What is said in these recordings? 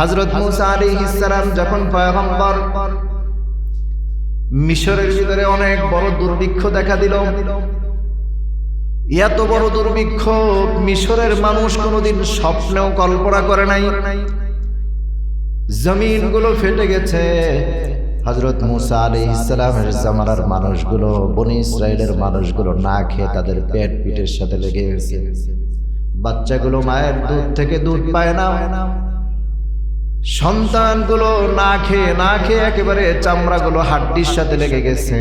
হজরত মুসা আলী ইসলাম যখন পয়গম্বর মিশরের ভিতরে অনেক বড় দুর্ভিক্ষ দেখা দিল। এত বড় দুর্ভিক্ষ, মিশরের মানুষ কোনোদিন স্বপ্নেও কল্পনা করে নাই। জমিনগুলো ফেটে গেছে। হজরত মুসা আলী ইসলামের জামানার মানুষগুলো, বনি ইসরায়েলের মানুষগুলো না খেয়ে তাদের পেট পিঠের সাথে লেগে গেছে। বাচ্চাগুলো মায়ের দুধ থেকে দুধ পায় না। সন্তানগুলো না খেয়ে না খেয়ে একেবারে চামড়াগুলো হাড্ডির সাথে লেগে গেছে।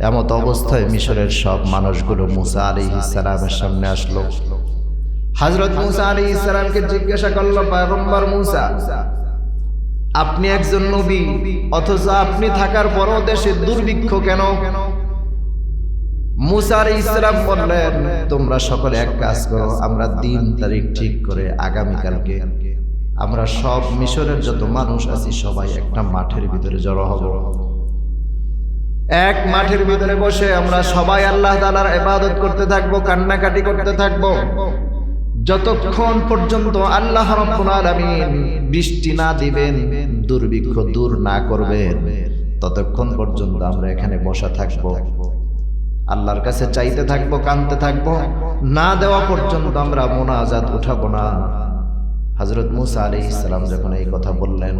এমত অবস্থায় মিশরের সব মানুষগুলো মুসা আলী ইসলামের সামনে আসলো। হজরত মুসা আলী ইসলামকে জিজ্ঞাসা করল, পয়গম্বর মুসা, আপনি একজন নবী, অথচ আপনি থাকার পরও দেশে দুর্ভিক্ষ কেন? মুসার ইসলাম বললেন, তোমরা সকলে এক কাজ করো, আমরা দিন তারিখ ঠিক করে আগামীকালকে আমরা সব মিশরের যত মানুষ আছি, সবাই একটা মাঠের ভিতরে জড়ো হব। এক মাঠের ভিতরে বসে আমরা সবাই আল্লাহ তালার ইবাদত করতে থাকব, কান্নাকাটি করতে থাকব। যতক্ষণ পর্যন্ত আল্লাহ বৃষ্টি না দিবেন, দুর্ভিক্ষ দূর না করবেন, ততক্ষণ পর্যন্ত আমরা এখানে বসা থাকব। আল্লাহর কাছে চাইতে থাকব, কানতে থাকব। না দেওয়া পর্যন্ত আমরা মোনাজাত উঠাবো না। হজরত মুসা আলী ইসলাম যখন এই কথা বললেন,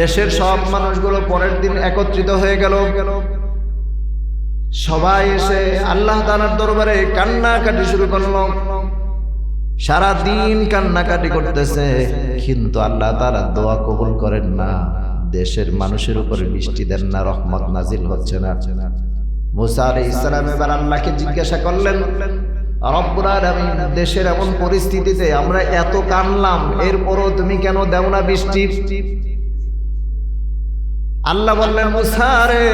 দেশের সব মানুষগুলো পরের দিন একত্রিত হয়ে গেল। সবাই এসে আল্লাহ তালার দরবারে কান্নাকাটি শুরু করল। সারা দিন কান্নাকাটি করতেছে, কিন্তু আল্লাহ তারা দোয়া কবুল করেন না। দেশের মানুষের উপরে বৃষ্টি দেন না, রহমত নাজিল হচ্ছে না। মুসা আলী ইসলাম এবার আল্লাহকে জিজ্ঞাসা করলেন রব্বুল আলামিন দেশের এমন পরিস্থিতিতে আমরা এত কানলাম, এরপরও তুমি কেন দেও না বৃষ্টি? আল্লাহ বললেন, মুসা রে,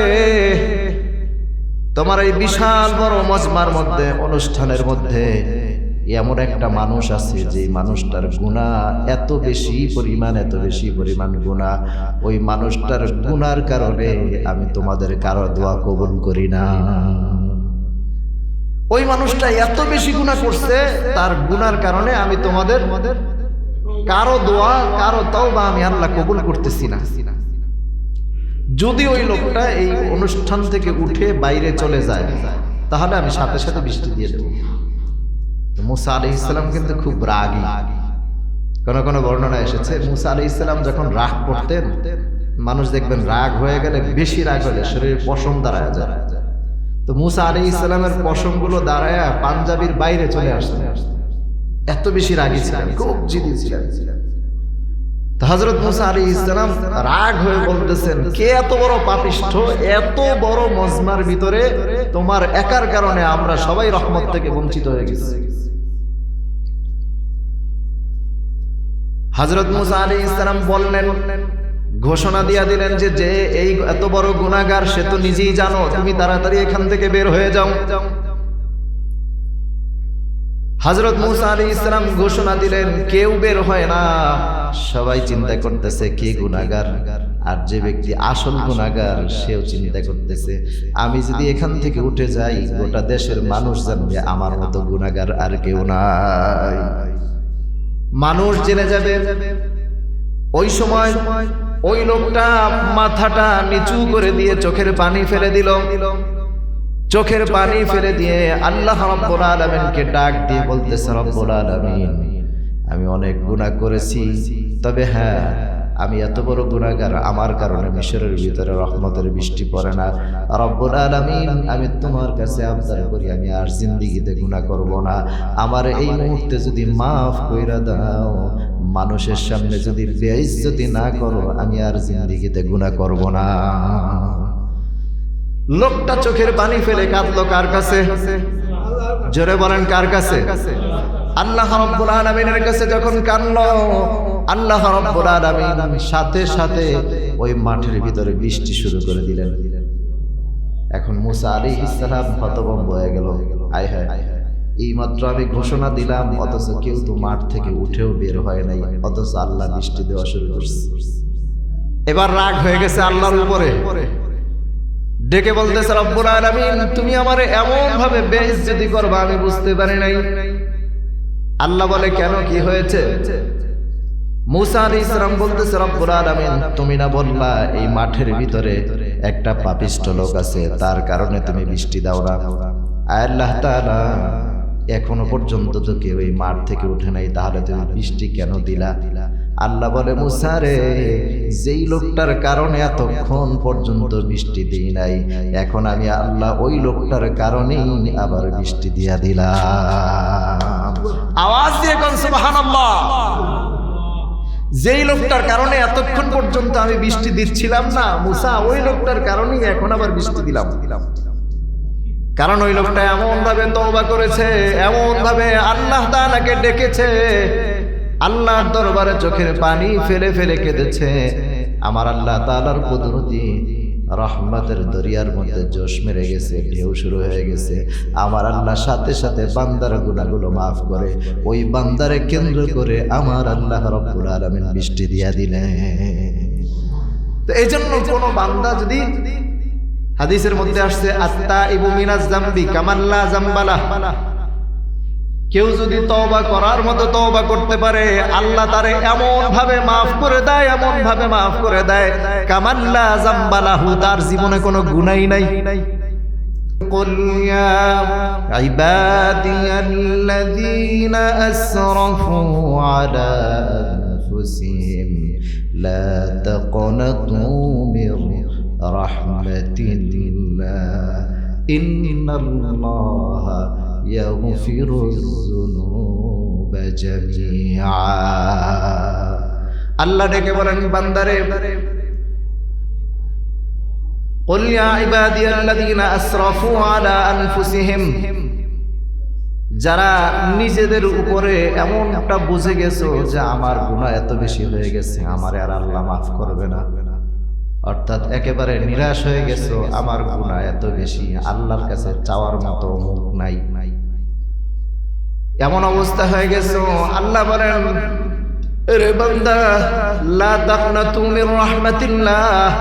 তোমার এই বিশাল বড় মজমার মধ্যে, অনুষ্ঠানের মধ্যে এমন একটা মানুষ আছে যে মানুষটার গুণা এত বেশি পরিমাণ, এত বেশি পরিমাণ গুণা ওই মানুষটার গুনার কারণে আমি তোমাদের কারও দোয়া কবুল করি না। ওই মানুষটা এত বেশি গুণা করছে, তার গুনার কারণে আমি তোমাদের কারও দোয়া, কারও তাও বা আমি আল্লাহ কবুল করতেছি না। যদি ওই লোকটা এই অনুষ্ঠান থেকে উঠে বাইরে চলে যায়, তাহলে আমি সাথে সাথে বৃষ্টি দিয়ে দেবো। মুসা আলি ইসলাম কিন্তু খুব রাগী। কোনো কোনো বর্ণনা এসেছে, মুসা আলি ইসলাম যখন রাগ করতেন, মানুষ দেখবেন রাগ হয়ে গেলে বেশি রাগ হলে শরীরের পশম দাঁড়ায় যায়। তো মুসা আলি ইসলামের পশমগুলো দাঁড়ায় পাঞ্জাবির বাইরে চলে আসতেন এত বেশি রাগী ছিলেন, খুব জিদি ছিলেন। হজরত মুসা আলী ইসলাম রাগ হয়ে বলতেছেন, কে এত বড় পাপিষ্ঠ, এত বড় মজমার ভিতরে তোমার একার কারণে আমরা সবাই রহমত থেকে বঞ্চিত হয়ে গেছি। হজরত মুসা আলী ইসলাম বললেন ঘোষণা দিয়া দিলেন যে যে এই এত বড় গুণাগার সে তো নিজেই জানো, তুমি তাড়াতাড়ি এখান থেকে বের হয়ে যাও। হজরত মুসা আলী ইসলাম ঘোষণা দিলেন, কেউ বের হয় না। সবাই চিন্তা করতেছে, কে গুণাগার আর যে ব্যক্তি আসল গুণাগার সেও চিন্তা করতেছে, আমি যদি এখান থেকে উঠে যাই, গোটা দেশের মানুষ জানবে, আমার মতো গুণাগার আর কেউ নাই। মানুষ জেনে যাবে, ওই সময় ওই লোকটা মাথাটা নিচু করে দিয়ে চোখের পানি ফেলে দিল। চোখের পানি ফেলে দিয়ে আল্লাহ রব্বুল ডাক দিয়ে বলতেছে, রব্বুল আমি অনেক গুনাহ করেছি, তবে হ্যাঁ আমি এত বড় গুণাগার আমার কারণে মিশরের ভিতরে রহমতের বৃষ্টি পড়ে না। রব্বুল আলামিন, আমি তোমার কাছে আবদার করি, আমি আর জিন্দিগিতে গুনাহ করব না। আমার এই মুহূর্তে যদি মাফ কইরা দাও মানুষের সামনে যদি বেইজ্জতি না করো আমি আর জিন্দিগিতে গুনাহ করব না। লোকটা চোখের পানি ফেলে কাঁদলো কার কাছে? জোরে বলেন কার কাছে? আল্লাহ রব্বুল আলামিনের কাছে যখন কানলো আল্লাহ রব্বুল আলামিন সাথে সাথে ওই মাঠের ভিতরে বৃষ্টি শুরু করে দিলেন। এখন মুসা আলাইহিস সালাম হতভম্ব হয়ে গেল। আয় হায়। এই মাত্র আমি ঘোষণা দিলাম, অথচ কেউ তো মাঠ থেকে উঠেও বের হয় নাই, অথচ আল্লাহ বৃষ্টি দেওয়া শুরু করছে। এবার রাগ হয়ে গেছে আল্লাহর উপরে। ডেকে বলতেছে, রব্বুল আলামিন, তুমি আমার এমন ভাবে বেইজ্জতি করবা, আমি বুঝতে পারি নাই। আল্লাহ বলে, কেন? কি হয়েছে? মুসা আলী ইসলাম বলতেছে, রব্বুল আলামিন, তুমি না বললা এই মাঠের ভিতরে একটা পাপিষ্ট লোক আছে, তার কারণে তুমি বৃষ্টি দাও না। আল্লাহ এখনও পর্যন্ত তো কেউ এই মাঠ থেকে উঠে নাই তাহলে তুমি বৃষ্টি কেন দিলা? আল্লাহ বলে মুসা রে যেই লোকটার কারণে এতক্ষণ পর্যন্ত বৃষ্টি দিই নাই এখন আমি আল্লাহ ওই লোকটার কারণেই আবার বৃষ্টি দিয়া দিলাম। আওয়াজ দিয়ে কোন সুবহানাল্লাহ? যেই লোকটার কারণে এতক্ষণ পর্যন্ত আমি বৃষ্টি দিচ্ছিলাম না মুসা ওই লোকটার কারণেই এখন আবার বৃষ্টি দিলাম দিলাম। কারণ ওই লোকটা এমন ভাবে তওবা করেছে এমন ভাবে আল্লাহ তাআলাকে ডেকেছে। আল্লাহর দরবারে চোখের পানি ফেলে ফেলে কেঁদেছে। আমার আল্লাহ তাআলার কুদরতি রহমতের দরিয়ার মধ্যে জোশ মেরে গেছে, ঢেউ শুরু হয়ে গেছে। আমার আল্লাহ সাথে সাথে বান্দার গুণাগুলো মাফ করে, ওই বান্দারে কেন্দ্র করে আমার আল্লাহ রব্বুল আলামিন বৃষ্টি দিয়া দিলেন। তো এই জন্য কোনো বান্দা যদি হাদিসের মধ্যে আসছে আত্মা ইবু মিনাজ জাম্বি কামাল্লা জাম্বালা কেউ যদি তওবা করার মতো তওবা করতে পারে আল্লাহ তারে এমন ভাবে মাফ করে দেয় এমন ভাবে মাফ করে দেয় কামাল্লা জাম্বালাহু তার জীবনে কোনো গুনাই নাই قل يا عبادي الذين أسرفوا على أنفسهم لا تقنطوا من رحمة الله إن الله يغفر الذنوب جميعا আল্লাহ ডেকে বলেন বান্দারে قل يا عبادي الذين اسرفوا على انفسهم যারা নিজেদের উপরে এমনটা বুঝে গেছো যে আমার গুনাহ এত বেশি হয়ে গেছে আমারে আর আল্লাহ মাফ করবে না অর্থাৎ একেবারে নিরাশ হয়ে গেছো, আমার গুণা এত বেশি, আল্লাহর কাছে চাওয়ার মতো মুখ নাই। নাই এমন অবস্থা হয়ে গেছো, আল্লাহ বলেন রে বান্দা, লা রাহমাতিল্লাহ।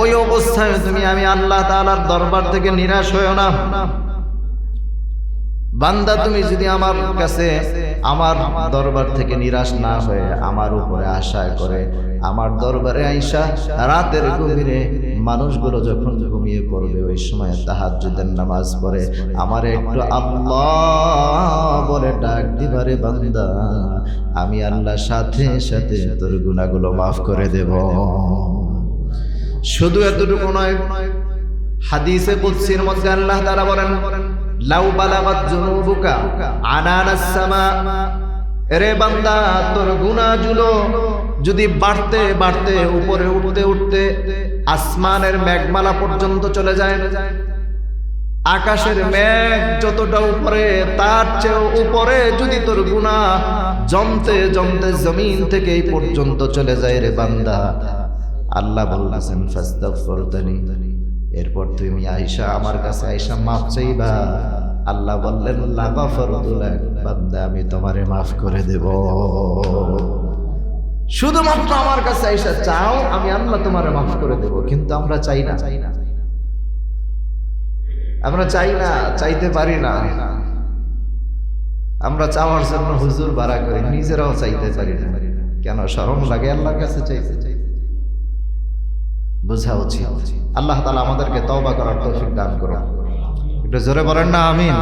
ওই অবস্থায় তুমি আমি আল্লাহ তাআলার দরবার থেকে নিরাশ হয়েও না। বান্দা, তুমি যদি আমার কাছে আমার দরবার থেকে নিরাশ না হয়ে আমার উপরে আশা করে, আমার দরবারে আইসা রাতের গভীরে মানুষগুলো যখন ঘুমিয়ে পড়বে, ওই সময় তাহাজ্জুদের নামাজ পড়ে। আমার একটু আল্লাহ বলে ডাক দিবারে বান্দা। আমি আল্লাহ সাথে সাথে তোর গুনাহগুলো মাফ করে দেব। শুধু এতটুকু নয়, হাদিসে কুদসির মধ্যে আল্লাহ তাআলা বলেন লাউ বালাগাত জুনুবুকা, আনানাস সামা। এরে বান্দা, তোর গুনাহগুলো যদি বাড়তে বাড়তে উপরে উঠতে উঠতে আসমানের মেঘমালা পর্যন্ত চলে যায়, আকাশের মেঘ যতটা উপরে, তার চেয়েও উপরে যদি তোর গুনাহ জমতে জমতে জমিন থেকে পর্যন্ত চলে যায় রে বান্দা। আল্লাহ বলতেছেন ফাস্তাগফিরতানি এরপর তুমি আয়েশা আমার কাছে আয়েশা, মাফ চাইবা। আল্লাহ বললেন বান্দা, আমি তোমারে মাফ করে দেব। শুধুমাত্র আমার কাছে আয়েশা, চাও আমি আল্লাহ তোমারে মাফ করে দেব, কিন্তু আমরা চাই না। চাই না আমরা চাই না, চাইতে পারি না। আমরা চাওয়ার জন্য হুজুর বাড়া করি, নিজেরাও চাইতে পারি না। কেন? শরম লাগে আল্লাহর কাছে চাইতে চাইতে। বোঝা উচিত। আল্লাহ তালা আমাদেরকে তওবা করার তৌফিক দান করুন। একটু জোরে বলেন না, আমিন।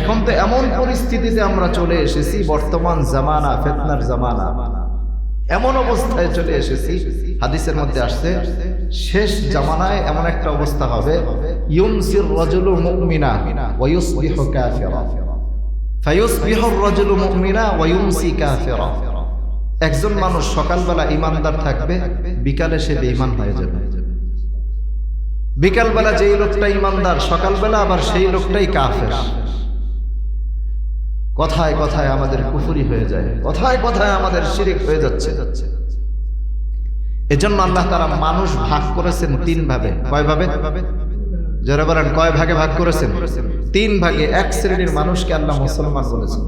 এখন তো এমন পরিস্থিতিতে আমরা চলে এসেছি, বর্তমান জামানা, ফেতনার জামানা। এমন অবস্থায় চলে এসেছি, হাদিসের মধ্যে আসছে, শেষ জামানায় এমন একটা অবস্থা হবে ইউমসির রাজুলু মুমিনা ওয়া ইউসবিহু কাফিরা। ফায়ুসবিহু রাজুলু মুমিনা ওয়া ইউমসি কাফিরা। একজন মানুষ সকালবেলা ইমানদার থাকবে, বিকালে সে বেঈমান হয়ে যাবে। বিকালবেলা যেই লোকটা ইমানদার, সকালবেলা আবার সেই লোকটাই কাফের। কথায় কথায় আমাদের কুফুরি হয়ে যায়, কথায় কথায় আমাদের শিরিক হয়ে যাচ্ছে। এজন্য আল্লাহ তারা মানুষ ভাগ করেছেন তিন ভাবে কয় ভাবে যারা বলেন, কয় ভাগে ভাগ করেছেন? তিন ভাগে। এক শ্রেণির মানুষকে আল্লাহ মুসলমান বলেছেন।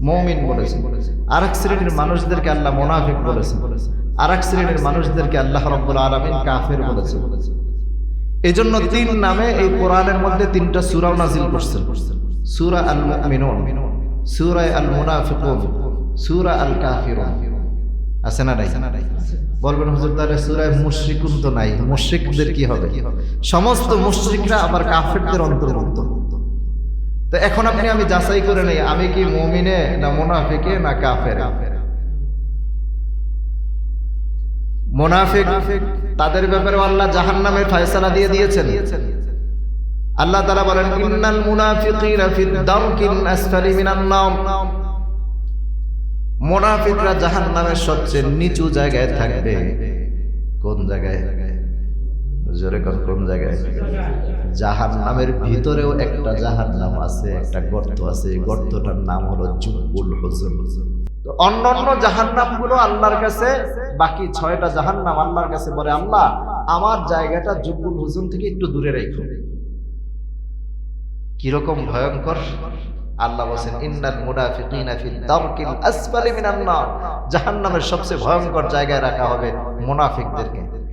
মৌমিন বলেছেন। আর এক শ্রেণির মানুষদেরকে আল্লাহ মোনাফিক বলেছেন। আর এক শ্রেণির মানুষদেরকে আল্লাহ রব্বুল আলমিন কাফের বলেছেন। এজন্য তিন নামে এই কোরআনের মধ্যে তিনটা সুরাও নাজিল করছেন। সুরা আল মুমিনুন সুরা আল মুনাফিকুন সুরা আল কাফিরুন আছে না নাই? বলবেন হুজুর, তাহলে সুরায় মুশরিকুন তো নাই? মুশরিকদের কি হবে? সমস্ত মুশরিকরা আবার কাফেরদের অন্তর্ভুক্ত। তো এখন আপনি আমি যাচাই করে নেই, আমি কি মুমিনে না মুনাফিকে না কাফের? মুনাফিক তাদের ব্যাপারে আল্লাহ জাহান্নামের ফয়সালা দিয়ে দিয়েছেন। আল্লাহ তাআলা বলেন, ইন্নাল মুনাফিকিনা আসফালি মিনান নার মুনাফিকরা সবচেয়ে নিচু জায়গায় থাকবে। কোন জায়গায়? জোরে কোন কোন জায়গায়। জাহান্নামের ভিতরেও একটা জাহান্নাম আছে, একটা গর্ত আছে। এই গর্তটার নাম হলো জুব্বুল হুজুর। তো অন্যান্য জাহান্নামগুলো আল্লাহর কাছে, বাকি ছয়টা জাহান্নাম আল্লাহর কাছে বলে, আল্লাহ, আমার জায়গাটা জুব্বুল হুজুম থেকে একটু দূরে রাখো। কীরকম ভয়ঙ্কর? আল্লাহ বলেন ইন্নাল মুনাফিকিনা ফি দারকিল আসফালি মিনান নার। জাহান্নামের সবচেয়ে ভয়ঙ্কর জায়গায় রাখা হবে মুনাফিকদেরকে।